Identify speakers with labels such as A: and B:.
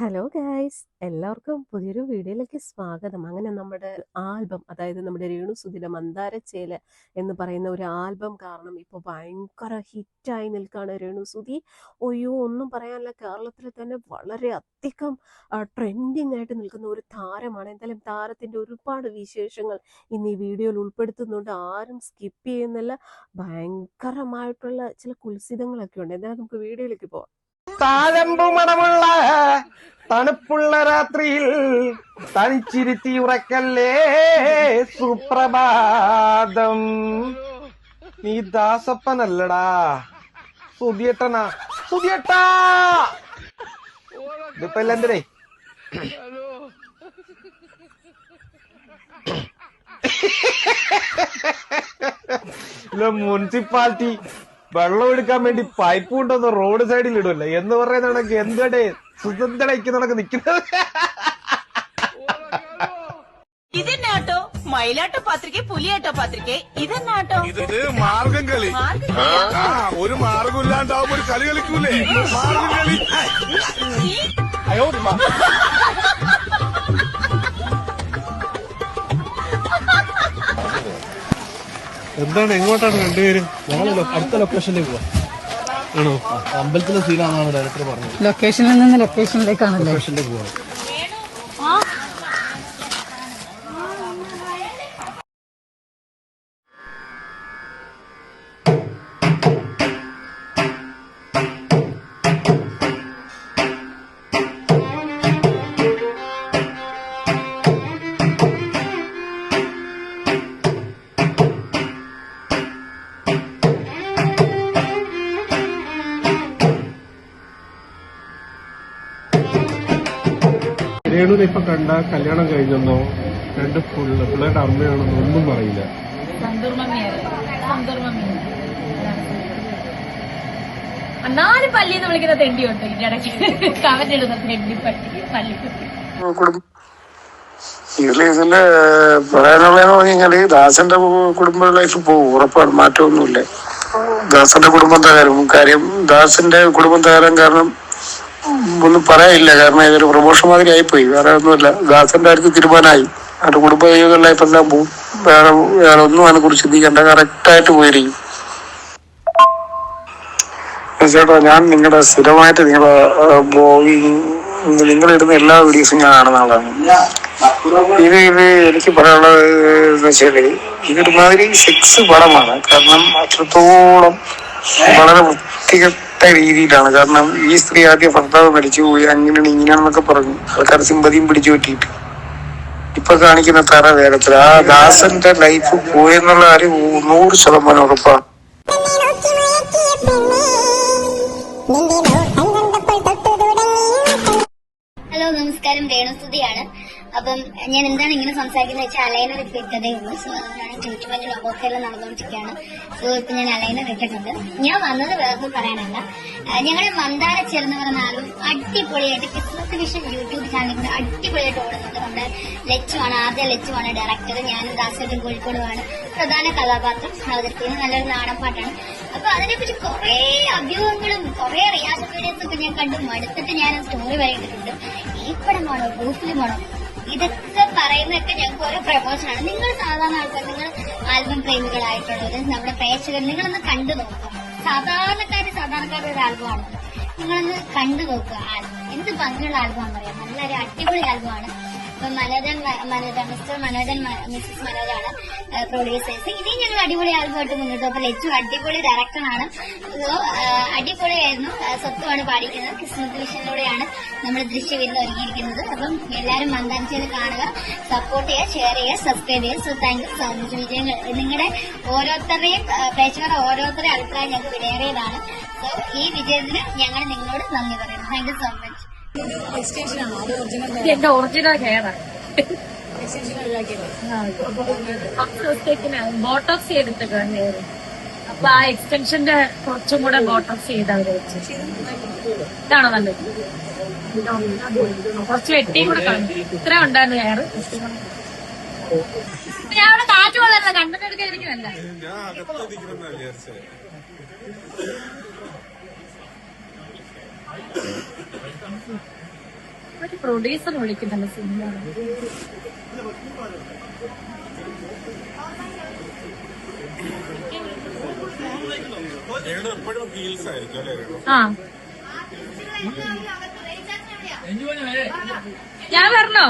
A: Hello guys. എല്ലാവർക്കും പുതിയൊരു വീഡിയോയിലേക്ക് സ്വാഗതം. അങ്ങനെ നമ്മുടെ ആൽബം അതായത് നമ്മുടെ രേണു രേണുസുധിയുടെ മന്ദാരച്ചേല എന്ന് പറയുന്ന ഒരു ആൽബം കാരണം ഇപ്പോൾ ഭയങ്കര ഹിറ്റായി നിൽക്കുകയാണ് രേണു സുധി. ഒയ്യോ ഒന്നും പറയാനില്ല. കേരളത്തിൽ തന്നെ വളരെ അധികം ട്രെൻഡിങ് ആയിട്ട് നിൽക്കുന്ന ഒരു താരമാണ്. എന്തായാലും താരത്തിന്റെ ഒരുപാട് വിശേഷങ്ങൾ ഇന്ന് ഈ വീഡിയോയിൽ ഉൾപ്പെടുത്തുന്നുണ്ട്. ആരും സ്കിപ്പ് ചെയ്യുന്നില്ല. ഭയങ്കരമായിട്ടുള്ള ചില കുൽസിതങ്ങളൊക്കെ ഉണ്ട്. എന്തായാലും നമുക്ക് വീഡിയോയിലേക്ക് പോവാം.
B: താഴമ്പു മണമുള്ള തണുപ്പുള്ള രാത്രിയിൽ തനിച്ചിരുത്തി ഉറക്കല്ലേ? സുപ്രഭാതം. നീ ദാസപ്പനല്ലടാ. സുതിയേട്ടനാ സുധിയേട്ടാ! ഇതിപ്പോ എല്ലാം മുനിസിപ്പാലിറ്റി വെള്ളം എടുക്കാൻ വേണ്ടി പൈപ്പ് കൊണ്ടുവന്ന് റോഡ് സൈഡിൽ ഇടുമല്ല എന്ന് പറയുന്നതാണെങ്കിൽ എന്തടേ സുഗന്ധടയ്ക്ക് നടക്ക് നിക്കുന്നത്
C: ഇതെന്നാട്ടോ? മയിലാട്ടോ പാത്രിക്കെ പുലിയാട്ടോ പാത്രിക്കെ ഇതെന്നാട്ടോ?
D: ഇത് മാർഗം കളി. ആ ഒരു മാർഗം ഇല്ലാണ്ടാവുമ്പോ ഒരു കളി കളിക്കൂലേ? മാർഗം കളി.
E: എന്താണ് എങ്ങോട്ടാണ് രണ്ടുപേരും? ഞങ്ങളല്ലോ അടുത്ത ലൊക്കേഷനിലേക്ക് പോവാം. ആണോ? അമ്പലത്തിലെ സീനാണെന്നാണ് ഡയറക്ടർ പറഞ്ഞത്.
F: ലൊക്കേഷനിൽ നിന്ന് ലൊക്കേഷനിലേക്കാണല്ലേ
E: ലൊക്കേഷനിലേക്ക് പോവാം രേണുവിനെ ഇപ്പൊ കണ്ട കല്യാണം കഴിഞ്ഞെന്നോ? രണ്ട് പിള്ള പിള്ളേരുടെ അമ്മയാണെന്നോ ഒന്നും പറയില്ല
G: എന്നാലും വിളിക്കുന്ന ഇടയ്ക്ക് കമന്റ് ഇടുന്ന തെണ്ടി പട്ടി പല്ലി
H: ഇതിൽ ഇതിൽ പറയാനുള്ളതെന്ന് പറഞ്ഞു കഴിഞ്ഞാൽ ദാസന്റെ കുടുംബ ലൈഫ് പോകും ഉറപ്പാണ് മാറ്റമൊന്നുമില്ല. ദാസന്റെ കുടുംബം തകരും. കാര്യം ദാസന്റെ കുടുംബം തകരാൻ കാരണം ഒന്നും പറയാനില്ല കാരണം ഇതൊരു പ്രമോഷൻ മാതിരി ആയിപ്പോയി. വേറെ ഒന്നുമില്ല. ദാസന്റെ കാര്യത്തിൽ തീരുമാനമായി. അവരുടെ കുടുംബ ജീവിത ലൈഫ് എല്ലാം പോവും വേറെ വേറെ ഒന്നും അതിനെ കുറിച്ച് ചിന്തിക്കേണ്ട. കറക്റ്റായിട്ട് പോയിരിക്കും. ചേട്ടാ ഞാൻ നിങ്ങളുടെ സ്ഥിരമായിട്ട് നിങ്ങളുടെ ബ്ലോഗിങ് നിങ്ങളിടുന്ന എല്ലാ വീഡിയോസും ഞാൻ കാണുന്ന ആളാണ്. ഇത് ഇത് എനിക്ക് പറയാനുള്ളത് എന്ന് ഇതൊരുമാതിരി സെക്സ് പടമാണ്. കാരണം അത്രത്തോളം വളരെ വൃത്തികെട്ട രീതിയിലാണ്. കാരണം ഈ സ്ത്രീ ആദ്യം ഭർത്താവ് മരിച്ചു പോയി. അങ്ങനെയാണ് ഇങ്ങനെയാണെന്നൊക്കെ പറഞ്ഞു. ആൾക്കാർ സിമ്പതിയും പിടിച്ചു പറ്റിയിട്ട്. ഇപ്പൊ കാണിക്കുന്ന തറ വേഗത്തിൽ. ആ ദാസന്റെ ലൈഫ് പോയെന്നുള്ള കാര്യം നൂറ് ശതമാനം ഉറപ്പാണ്
I: അപ്പം ഞാൻ എന്താണ് ഇങ്ങനെ സംസാരിക്കുന്നത് വെച്ചാൽ അലൈനർ ഇപ്പൊ ഇട്ടതേ ഉള്ളൂ. സോ അതുകൊണ്ടാണ് ട്രീറ്റ്മെന്റ് ലൊബോക്കെല്ലാം നടന്നുകൊണ്ടിരിക്കുകയാണ്. സോ ഇപ്പൊ ഞാൻ അലൈനർ ഇട്ടിട്ടുണ്ട് ഞാൻ വന്നത് വേറെ പറയാനല്ല. ഞങ്ങളുടെ മന്ദാര ചേർന്ന് പറഞ്ഞ ആളും അടിപൊളിയായിട്ട് ക്രിസ്മസ് വിഷൻ യൂട്യൂബ് ചാനലിൽ കൂടെ അടിപൊളിയായിട്ട് ഓടുന്നുണ്ട് നമ്മുടെ ലച്ചുവാണ് ആദ്യ ലച്ചുവാണ് ഡയറക്ടർ ഞാനും ദാസേട്ടും കോഴിക്കോടുമാണ്. പ്രധാന കഥാപാത്രം. അവതരിപ്പിക്കുന്നത് നല്ലൊരു നാടൻ പാട്ടാണ്. അപ്പൊ അതിനെപ്പറ്റി കുറെ അഭ്യൂഹങ്ങളും കുറെ റിയാക്ഷൻ വീഡിയോസ് ഒക്കെ ഞാൻ കണ്ടു. മടുത്തിട്ട് ഞാൻ സ്റ്റോറി പറയേണ്ടിട്ടുണ്ട് ഈ പടമാണോ ഗ്രൂപ്പിലുമാണോ ഇതൊക്കെ പറയുന്നതൊക്കെ ഞങ്ങൾക്ക് ഓരോ പ്രമോഷനാണ്. നിങ്ങൾ സാധാരണ ആൾക്കാർ നിങ്ങൾ ആൽബം പ്രേമികളായിട്ടുള്ളത് നമ്മുടെ പ്രേക്ഷകർ നിങ്ങളൊന്ന് കണ്ടു നോക്കുക. സാധാരണക്കാര് സാധാരണക്കാരുടെ ഒരു ആൽബമാണ്. നിങ്ങളൊന്ന് കണ്ടു നോക്കുക ആൽബം. എന്ത് ഭംഗിയുള്ള ആൽബം പറയാം നല്ലൊരു അടിപൊളി ആൽബമാണ്. ഇപ്പൊ മനോജൻ മനോജ മിസ്റ്റർ മനോജൻ മിസ്സസ് മനോജാണ് പ്രൊഡ്യൂസേഴ്സ്. ഇനിയും ഞങ്ങൾ അടിപൊളി ആൽബമായിട്ട് മുന്നോട്ട് അപ്പൊ ലച്ചു അടിപൊളി ഡയറക്ടറാണ് സോ അടിപൊളിയായിരുന്നു. സ്വത്തുമാണ് പാടിക്കുന്നത് ക്രിസ്മസ് വിഷനിലൂടെയാണ് നമ്മൾ ദൃശ്യവിരുന്ന് ഒരുങ്ങിയിരിക്കുന്നത്. അപ്പം എല്ലാവരും മന്ദാനിച്ചത് കാണുക സപ്പോർട്ട് ചെയ്യുക ഷെയർ ചെയ്യുക സബ്സ്ക്രൈബ് ചെയ്യുക. So thank you so much വിജയങ്ങൾ. നിങ്ങളുടെ ഓരോരുത്തരുടെയും പ്രേക്ഷകരുടെ ഓരോരുത്തരുടെ അഭിപ്രായം ഞങ്ങൾക്ക് വിലയേറിയതാണ്. സോ ഈ വിജയത്തിന് ഞങ്ങൾ നിങ്ങളോട് നന്ദി പറയുന്നു. താങ്ക് യു സോ മച്ച്
G: എന്റെ ഒറിജിനൽ ഹെയറാണ് പത്ത് ദിവസത്തേക്കിന് ബോട്ടോക്സ് ചെയ്തിട്ടാണ് ഹെയർ അപ്പൊ ആ എക്സ്റ്റൻഷന്റെ കുറച്ചും കൂടെ ബോട്ടോക്സ് ചെയ്ത് അവർ വെച്ച്. ഇതാണോ നല്ലത്? കുറച്ച് വെട്ടിയും കൂടെ കാണും ഇത്ര ഉണ്ടായിരുന്നു ഹെയർ ഞാൻ അവിടെ കാറ്റ് വളരുന്ന കണ്ടന്റ് എടുക്കാതിരിക്കുന്നല്ല
D: ഞാൻ അകത്തതിരിക്കുന്ന വിചാരിച്ചത്.
G: ഒരു പ്രൊഡ്യൂസർ വിളിക്കുന്നുണ്ട് സിനിമ. ആ. ഞാൻ വരണോ?